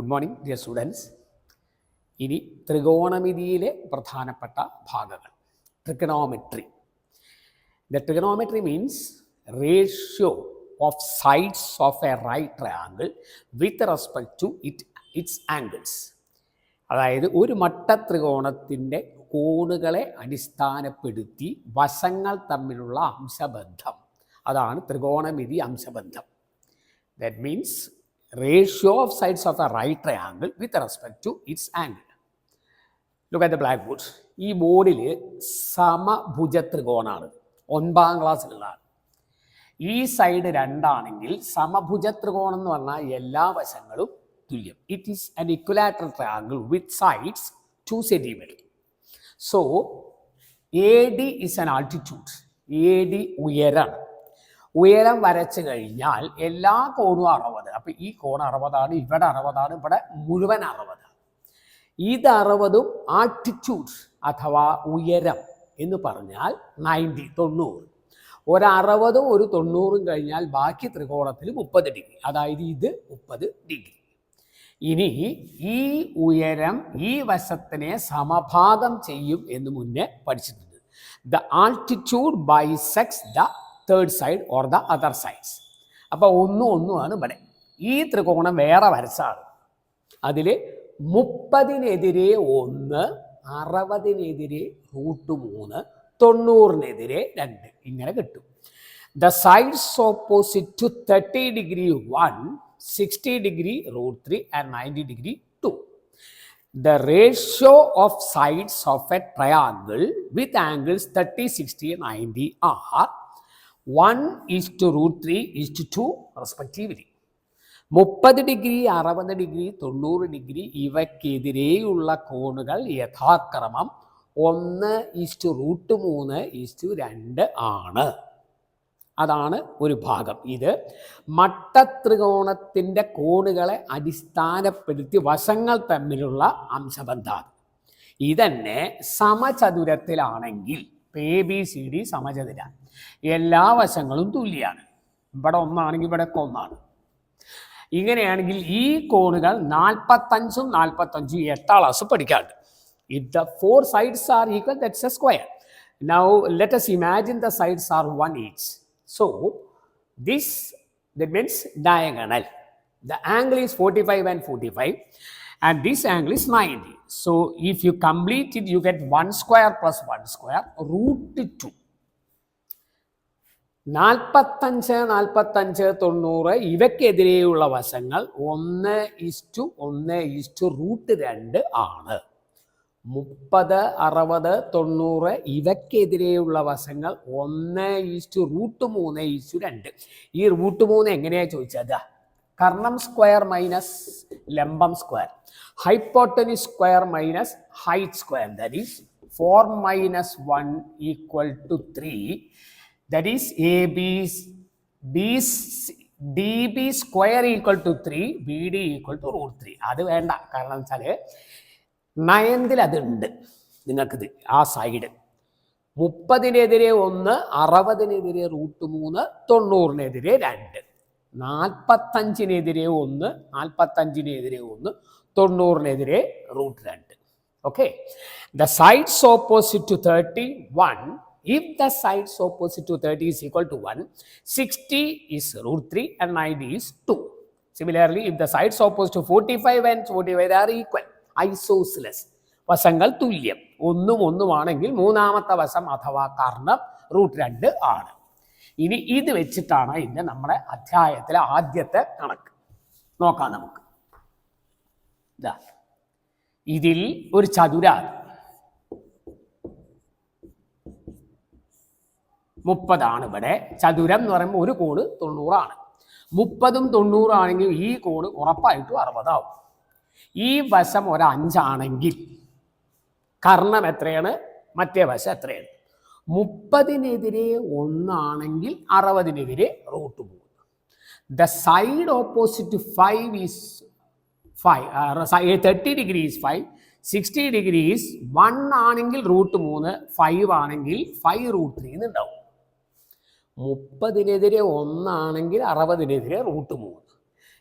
Good morning dear students ഇനി ത്രികോണമിതിയിലെ പ്രധാനപ്പെട്ട ഭാഗങ്ങൾ. Trigonometry the trigonometry means ratio of sides of a right triangle with respect to it its angles അതായത് ഒരു മട്ട ത്രികോണത്തിന്റെ കോണുകളെ അടിസ്ഥാനപ്പെടുത്തി വശങ്ങൾ തമ്മിലുള്ള അംശബന്ധം. അതാണ് ത്രികോണമിതി അംശബന്ധം. That means of sides of a right triangle with respect to its angle look at the black board ഈ ബോർഡിൽ സമഭുജ ത്രികോണാണ് ഒൻപതാം ക്ലാസ്സിലുള്ളതാണ്. ഈ സൈഡ് രണ്ടാണെങ്കിൽ സമഭുജ ത്രികോണം എന്ന് പറഞ്ഞാൽ എല്ലാ വശങ്ങളും തുല്യം. It is an equilateral triangle with sides two centimetre so A D is an altitude A D ഉയരം ഉയരം വരച്ചു കഴിഞ്ഞാൽ എല്ലാ കോണും അറുപത്. അപ്പം ഈ കോൺ അറുപതാണ് ഇവിടെ അറുപതാണ് ഇവിടെ മുഴുവൻ അറുപത്. ഇത് അറുപതും ആൾട്ടിറ്റ്യൂഡ് അഥവാ ഉയരം എന്ന് പറഞ്ഞാൽ നയന്റി തൊണ്ണൂറ്. ഒരു അറുപതും ഒരു തൊണ്ണൂറും കഴിഞ്ഞാൽ ബാക്കി ത്രികോണത്തിൽ മുപ്പത് ഡിഗ്രി. അതായത് ഇത് മുപ്പത് ഡിഗ്രി. ഇനി ഈ ഉയരം ഈ വശത്തിനെ സമഭാഗം ചെയ്യും എന്ന് മുന്നേ പഠിച്ചിട്ടുണ്ട്. The altitude bisects the third side or the other sides അപ്പോൾ ഒന്നും ഒന്നുമാണ് ഇവിടെ. ഈ ത്രികോണം വേറെ വരച്ചാണ്. അതിൽ മുപ്പതിനെതിരെ ഒന്ന് അറുപതിനെതിരെ റൂട്ട് മൂന്ന് തൊണ്ണൂറിനെതിരെ രണ്ട്. ഇങ്ങനെ കിട്ടും. The sides opposite to thirty degree one sixty degree root three and ninety degree two the ratio of sides of a triangle with angles 30, 60, 90 are 1 is to root 3 is to 2 respectively. മുപ്പത് degree അറുപത് degree തൊണ്ണൂറ് degree ഇവയ്ക്കെതിരെയുള്ള കോണുകൾ യഥാക്രമം ഒന്ന് is to root മൂന്ന് is to രണ്ട് ആണ്. അതാണ് ഒരു ഭാഗം. ഇത് മട്ടത്രികോണത്തിന്റെ കോണുകളെ അടിസ്ഥാനപ്പെടുത്തി വശങ്ങൾ തമ്മിലുള്ള അംശബന്ധമാണ് ഇതന്നെ സമചതുരത്തിലാണെങ്കിൽ എ ബി സി ഡി സമചതുര എല്ലാ വശങ്ങളും തുല്യമാണ് ഇവിടെ ഒന്നാണെങ്കിൽ ഇവിടെ ഒക്കെ ഒന്നാണ് ഇങ്ങനെയാണെങ്കിൽ ഈ കോണുകൾ നാൽപ്പത്തഞ്ചും നാൽപ്പത്തഞ്ചും എട്ടാം ക്ലാസ് പഠിക്കാറുണ്ട് if the four sides are equal that's a square now let us imagine the sides are one each So this that means diagonal. The angle is 45 and 45 and this angle is 90. So if you complete it, you get 1 square plus 1 square root 2. നാൽപ്പത്തഞ്ച് നാൽപ്പത്തഞ്ച് തൊണ്ണൂറ് ഇവയ്ക്കെതിരെയുള്ള വശങ്ങൾ ഒന്ന് is to ഒന്ന് is to root രണ്ട് ആണ്. മുപ്പത് അറുപത് തൊണ്ണൂറ് ഇവയ്ക്കെതിരെയുള്ള വശങ്ങൾ ഒന്ന് ഈസ്റ്റു റൂട്ട് മൂന്ന് ഈസ്റ്റു രണ്ട്. ഈ റൂട്ട് മൂന്ന് എങ്ങനെയാണ് ചോദിച്ചത്? കർണം സ്ക്വയർ മൈനസ് ലംബം square. Hypotenuse square minus height square. That is four minus one equal to three that is B D B square equal to three B D equal to root three അത് വേണ്ട. കാരണം വെച്ചാൽ നയൻതിൽ അതുണ്ട് നിങ്ങൾക്കിത് ആ side മുപ്പതിനെതിരെ ഒന്ന് അറുപതിനെതിരെ root മൂന്ന് തൊണ്ണൂറിനെതിരെ രണ്ട്. നാൽപ്പത്തഞ്ചിനെതിരെ ഒന്ന് നാൽപ്പത്തഞ്ചിനെതിരെ ഒന്ന് തൊണ്ണൂറിനെതിരെ റൂട്ട് രണ്ട്. Okay the sides opposite to thirty one if the sides opposite to 30 is equal to 1 60 is root 3 and 90 is 2 similarly if the sides opposite to 45 and 45 are equal isosceles. വശങ്ങൾ തുല്യം ഒന്നും ഒന്നുമാണെങ്കിൽ മൂന്നാമത്തെ വശം അഥവാ കർണം റൂട്ട് രണ്ട് ആണ്. ഇനി ഇത് വെച്ചിട്ടാണ് ഇന്ന് നമ്മുടെ അധ്യായത്തിലെ ആദ്യത്തെ കണക്ക്. നോക്കാം നമുക്ക്. ഇതാ ഇതിൽ ഒരു ചതുരാണ് മുപ്പതാണ് ഇവിടെ. ചതുരം എന്ന് പറയുമ്പോൾ ഒരു കോണ് തൊണ്ണൂറാണ്. മുപ്പതും തൊണ്ണൂറാണെങ്കിൽ ഈ കോണ് ഉറപ്പായിട്ടും അറുപതാവും. ഈ വശം ഒരു അഞ്ചാണെങ്കിൽ കർണം എത്രയാണ്? മറ്റേ വശം എത്രയാണ്? മുപ്പതിനെതിരെ ഒന്നാണെങ്കിൽ അറുപതിനെതിരെ റൂട്ട് മൂന്ന് the side opposite five is five thirty degree is five sixty degree is one ആണെങ്കിൽ റൂട്ട് മൂന്ന് ഫൈവ് ആണെങ്കിൽ ഫൈവ് റൂട്ട് ത്രീ എന്നുണ്ടാവും മുപ്പതിനെതിരെ ഒന്നാണെങ്കിൽ അറുപതിനെതിരെ റൂട്ട് മൂന്ന്.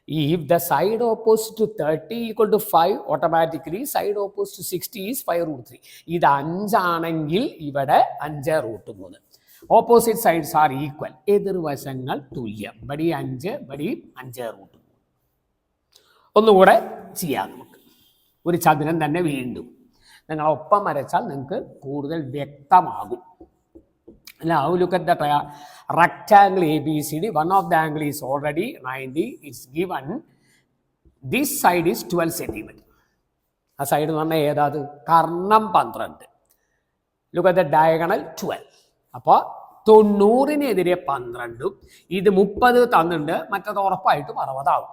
If the side opposite to 30 equal to 5 automatically side opposite to 60 is 5 root 3 ഇത് അഞ്ചാണെങ്കിൽ ഇവിടെ അഞ്ച് റൂട്ട് മൂന്ന്. ഓപ്പോസിറ്റ് സൈഡ്സ് ആർ ഈക്വൽ എതിർവശങ്ങൾ തുല്യം. ബടി അഞ്ച് ബടി അഞ്ച് റൂട്ട് മൂന്ന്. ഒന്നുകൂടെ ചെയ്യാം നമുക്ക്. ഒരു ചതുരം തന്നെ വീണ്ടും. നിങ്ങൾ ഒപ്പം വരച്ചാൽ നിങ്ങൾക്ക് കൂടുതൽ വ്യക്തമാകും. Now look at the tri- rectangle ABCD. One of the angle is already 90. It's given. This side is 12 centimeter. ആ സൈഡ് എന്ന് പറഞ്ഞാൽ ഏതാത് കർണം പന്ത്രണ്ട് ലുക്ക് ദ ഡയഗണൽ ട്വൽവ് അപ്പോൾ തൊണ്ണൂറിനെതിരെ പന്ത്രണ്ടും ഇത് മുപ്പത് തന്നിട്ടുണ്ട് മറ്റത് ഉറപ്പായിട്ടും അറുപതാവും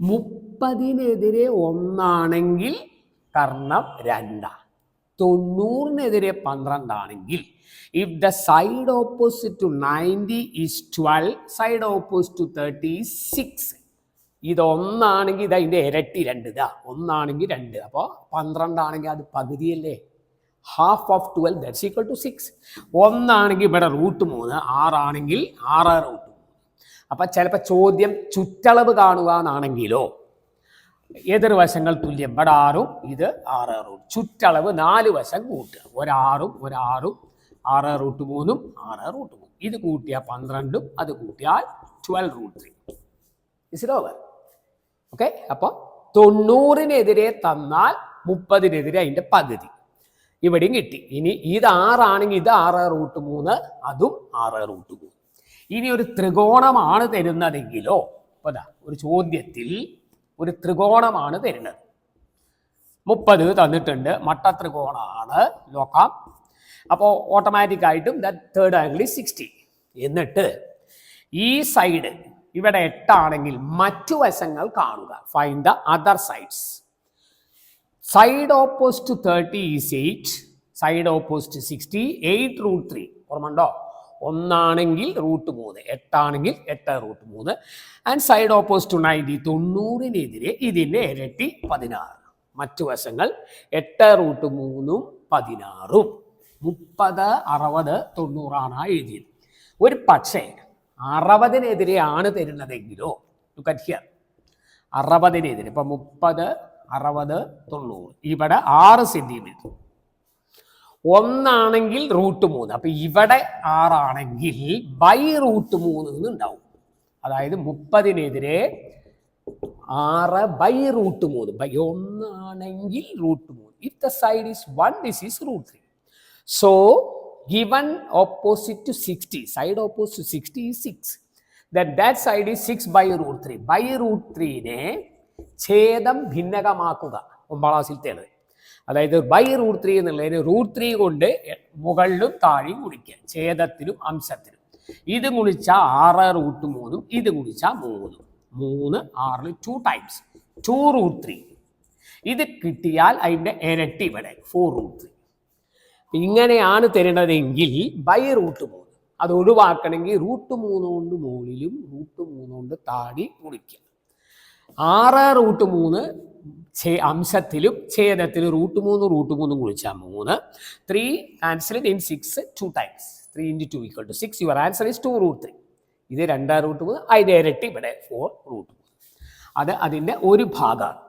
മുപ്പതിനെതിരെ ഒന്നാണെങ്കിൽ കർണം രണ്ടാണ് തൊണ്ണൂറിനെതിരെ പന്ത്രണ്ടാണെങ്കിൽ if the side opposite to ninety is twelve side opposite to thirty six ഇതൊന്നാണെങ്കിൽ ഇതാ ഇതിന്റെ ഇരട്ടി രണ്ട് ഇതാ. ഒന്നാണെങ്കിൽ രണ്ട്. അപ്പോൾ പന്ത്രണ്ടാണെങ്കിൽ അത് പകുതിയല്ലേ? Half of twelve that's equal to six ഒന്നാണെങ്കിൽ ഇവിടെ റൂട്ട് മൂന്ന് ആറാണെങ്കിൽ ആറ് റൂട്ട് മൂന്ന്. അപ്പം ചിലപ്പോൾ ചോദ്യം ചുറ്റളവ് കാണുക എന്നാണെങ്കിലോ എതിർവശങ്ങൾ തുല്യം. ഇവിടെ ആറും ഇത് ആറ് റൂട്ട് ചുറ്റളവ് നാല് വശം കൂട്ടുക. ഒരാറും ഒരാറും ആറ് റൂട്ട് മൂന്നും ആറ് റൂട്ട് മൂന്നും. ഇത് കൂട്ടിയാൽ പന്ത്രണ്ടും അത് കൂട്ടിയാൽ twelve root three is okay അപ്പോൾ തൊണ്ണൂറിനെതിരെ തന്നാൽ മുപ്പതിനെതിരെ അതിന്റെ പകുതി. ഇവിടെയും കിട്ടി. ഇനി ഇത് ആറാണെങ്കിൽ ഇത് ആറ് റൂട്ട് മൂന്ന് അതും ആറ് റൂട്ട് മൂന്ന്. ഇനി ഒരു ത്രികോണമാണ് തരുന്നതെങ്കിലോ ഇപ്പൊ ദാ ഒരു ചോദ്യത്തിൽ ഒരു ത്രികോണമാണ് തരുന്നത്. മുപ്പത് തന്നിട്ടുണ്ട്. മട്ട ത്രികോണമാണ് നോക്കാം. അപ്പോൾ ഓട്ടോമാറ്റിക് ആയിട്ടും ദ തേർഡ് ആംഗിൾ സിക്സ്റ്റി എന്നിട്ട് ഈ സൈഡ് ഇവിടെ എട്ടാണെങ്കിൽ മറ്റു വശങ്ങൾ കാണുക. Fine the other sides side opposite thirty is eight side opposite sixty eight root three ഓർമ്മണ്ടോ ഒന്നാണെങ്കിൽ റൂട്ട് മൂന്ന് എട്ടാണെങ്കിൽ എട്ട് റൂട്ട് മൂന്ന്. ആൻഡ് സൈഡ് ഓപ്പോസിറ്റ് നയന്റി തൊണ്ണൂറിനെതിരെ ഇതിന്റെ ഇരട്ടി പതിനാറ്. മറ്റു വശങ്ങൾ എട്ട് റൂട്ട് മൂന്നും പതിനാറും. മുപ്പത് അറുപത് തൊണ്ണൂറാണ് എഴുതിയത്. ഒരു പക്ഷേ അറുപതിനെതിരെയാണ് തരുന്നതെങ്കിലോ? Look here അറുപതിനെതിരെ. ഇപ്പം മുപ്പത് അറുപത് തൊണ്ണൂറ്. ഇവിടെ ആറ് സെന്റിമീറ്റർ ഒന്നാണെങ്കിൽ റൂട്ട് മൂന്ന്. അപ്പൊ ഇവിടെ ആറാണെങ്കിൽ ബൈ റൂട്ട് മൂന്ന് എന്നുണ്ടാവും. അതായത് മുപ്പതിനെതിരെ ആറ് ബൈ റൂട്ട് മൂന്ന്. ബൈ ഒന്നാണെങ്കിൽ റൂട്ട് മൂന്ന്. If the side is one this is root three so given opposite to sixty side opposite to sixty is six then that side is six by root three by root ത്രീനെ ഛേദം ഭിന്നകമാക്കുക. ഒമ്പതാം ക്ലാസ്സിലത്തേത് അതായത് by root three എന്നുള്ളതിന് root three കൊണ്ട് മുകളിലും താഴെയും ഗുണിക്കുക. ഛേദത്തിലും അംശത്തിലും ഇത് ഗുണിച്ചാൽ ആറ് റൂട്ട് മൂന്നും ഇത് ഗുണിച്ചാൽ മൂന്നും. മൂന്ന് ആറിൽ two times two root three ഇത് കിട്ടിയാൽ അതിന്റെ ഇരട്ടി ഇവിടെ ഫോർ റൂട്ട് ത്രീ ഇങ്ങനെയാണ് തരുന്നതെങ്കിൽ ബൈ റൂട്ട് മൂന്ന്. അത് ഒഴിവാക്കണമെങ്കിൽ റൂട്ട് മൂന്ന് കൊണ്ട് മുകളിലും റൂട്ട് മൂന്ന് കൊണ്ട് താടി ഗുണിക്കുക. ആറ് റൂട്ട് മൂന്ന് ഛേ അംശത്തിലും ഛേദത്തിലും റൂട്ട് മൂന്ന് റൂട്ട് മൂന്നും കുളിച്ചാൽ മൂന്ന്. Three answer in six two times three into two equal to six your answer is two root three ഇത് രണ്ടാം റൂട്ട് മൂന്ന്. അതിന്റെ ഇരട്ടി ഇവിടെ. ഫോർ റൂട്ട് മൂന്ന്. അത് അതിന്റെ ഒരു ഭാഗമാണ്.